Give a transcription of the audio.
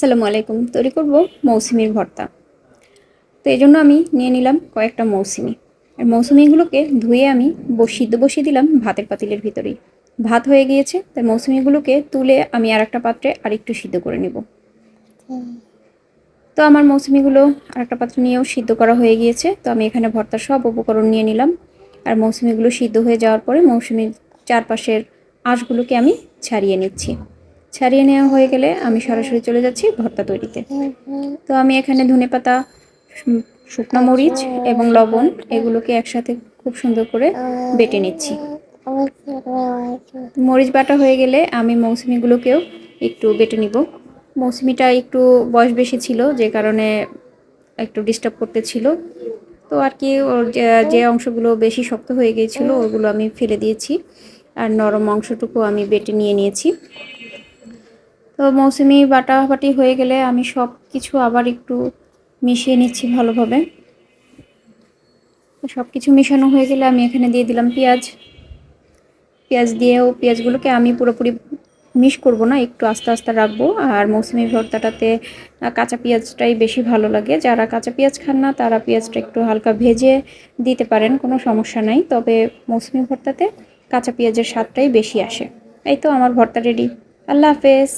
আসসালামু আলাইকুম। তৈরি করব মৌসুমির ভর্তা। তো এই জন্য আমি নিয়ে নিলাম কয়েকটা মৌসুমি। আর মৌসুমিগুলোকে ধুয়ে আমি সিদ্ধ বসিয়ে দিলাম ভাতের পাতিলের ভিতরেই। ভাত হয়ে গিয়েছে তাই মৌসুমিগুলোকে তুলে আমি আর একটা পাত্রে আরেকটু সিদ্ধ করে নেব। তো আমার মৌসুমিগুলো আর একটা পাত্র নিয়েও সিদ্ধ করা হয়ে গিয়েছে। তো আমি এখানে ভর্তার সব উপকরণ নিয়ে নিলাম। আর মৌসুমিগুলো সিদ্ধ হয়ে যাওয়ার পরে মৌসুমির চারপাশের আঁশগুলোকে আমি ছাড়িয়ে নিচ্ছি। ছাড়িয়ে নেওয়া হয়ে গেলে আমি সরাসরি চলে যাচ্ছি ভর্তা তৈরিতে। তো আমি এখানে ধনেপাতা শু- শুকনো মরিচ এবং লবণ এগুলোকে একসাথে খুব সুন্দর করে বেটে নিচ্ছি। মরিচ বাটা হয়ে গেলে আমি মৌসুমিগুলোকেও একটু বেটে নিব। মৌসুমিটা একটু বয়স বেশি ছিল, যে কারণে একটু ডিস্টার্ব করতে ছিল। তো আর কি, ওর যে অংশগুলো বেশি শক্ত হয়ে গিয়েছিল, ওগুলো আমি ফেলে দিয়েছি। আর নরম অংশটুকু আমি বেটে নিয়ে নিয়েছি। তো মৌসুমি বাটাবাটি হয়ে গেলে আমি সব কিছু আবার একটু মিশিয়ে নিচ্ছি ভালোভাবে। সব কিছু মেশানো হয়ে গেলে আমি এখানে দিয়ে দিলাম পেঁয়াজ। পেঁয়াজ দিয়েও পেঁয়াজগুলোকে আমি পুরোপুরি মিশ করব না, একটু আস্তে আস্তে রাখব। আর মৌসুমি ভর্তাটাতে কাঁচা পেঁয়াজটাই বেশি ভালো লাগে। যারা কাঁচা পেঁয়াজ খান না, তারা পেঁয়াজটা একটু হালকা ভেজে দিতে পারেন, কোনো সমস্যা নাই। তবে মৌসুমি ভর্তাতে কাঁচা পেঁয়াজের স্বাদটাই বেশি আসে। এই তো আমার ভর্তা রেডি। আল্লাহ হাফেজ।